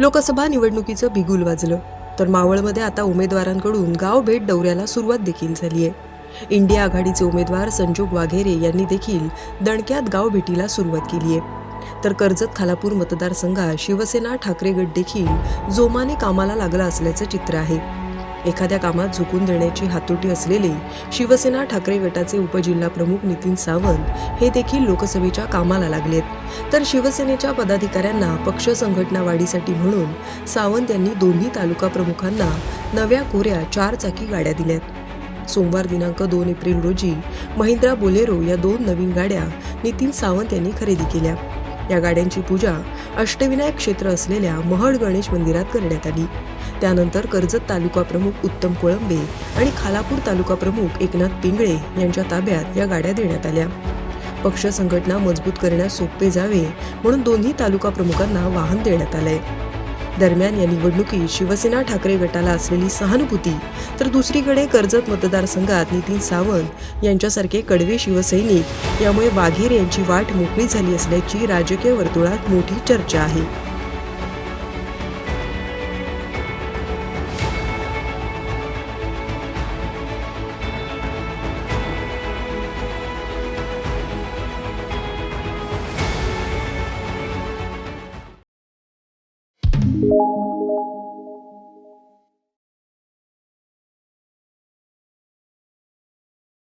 लोकसभा निवडणुकीचं बिगुल वाजलं. तर मावळमध्ये आता उमेदवारांकडून गाव भेट दौऱ्याला सुरुवात देखील झाली आहे इंडिया आघाडीचे उमेदवार संजोग वाघेरे यांनी देखील दणक्यात गाव भेटीला सुरुवात केली आहे तर कर्जत खालापूर मतदारसंघात शिवसेना ठाकरे गट देखील जोमाने कामाला लागला असल्याचं चित्र आहे. एखाद्या कामात झुकून देण्याची हातोटी असलेले शिवसेना ठाकरे गटाचे उपजिल्हा प्रमुख नितीन सावंत हे देखील लोकसभेच्या कामाला लागलेत. तर शिवसेनेच्या पदाधिकाऱ्यांना पक्ष संघटना वाढीसाठी म्हणून सावंत यांनी दोन्ही तालुका प्रमुखांना नव्या कोऱ्या चार चाकी गाड्या दिल्यात. सोमवार दिनांक दोन एप्रिल रोजी महिंद्रा बोलेरो या दोन नवीन गाड्या नितीन सावंत यांनी खरेदी केल्या. या गाड्यांची पूजा अष्टविनायक क्षेत्र असलेल्या महड गणेश मंदिरात करण्यात आली. त्यानंतर कर्जत तालुका प्रमुख उत्तम कोळंबे आणि खालापूर तालुका प्रमुख एकनाथ पिंगळे यांच्या ताब्यात या गाड्या देण्यात आल्या. पक्ष संघटना मजबूत करण्यास सोपे जावे म्हणून दोन्ही तालुका प्रमुखांना वाहन देण्यात आलंय. दरम्यान या निवडणुकीत शिवसेना ठाकरे गटाला असलेली सहानुभूती तर दुसरीकडे कर्जत मतदारसंघात नितीन सावंत यांच्यासारखे कडवे शिवसैनिक यामुळे वाघेर यांची वाट मोकळी झाली असल्याची राजकीय वर्तुळात मोठी चर्चा आहे.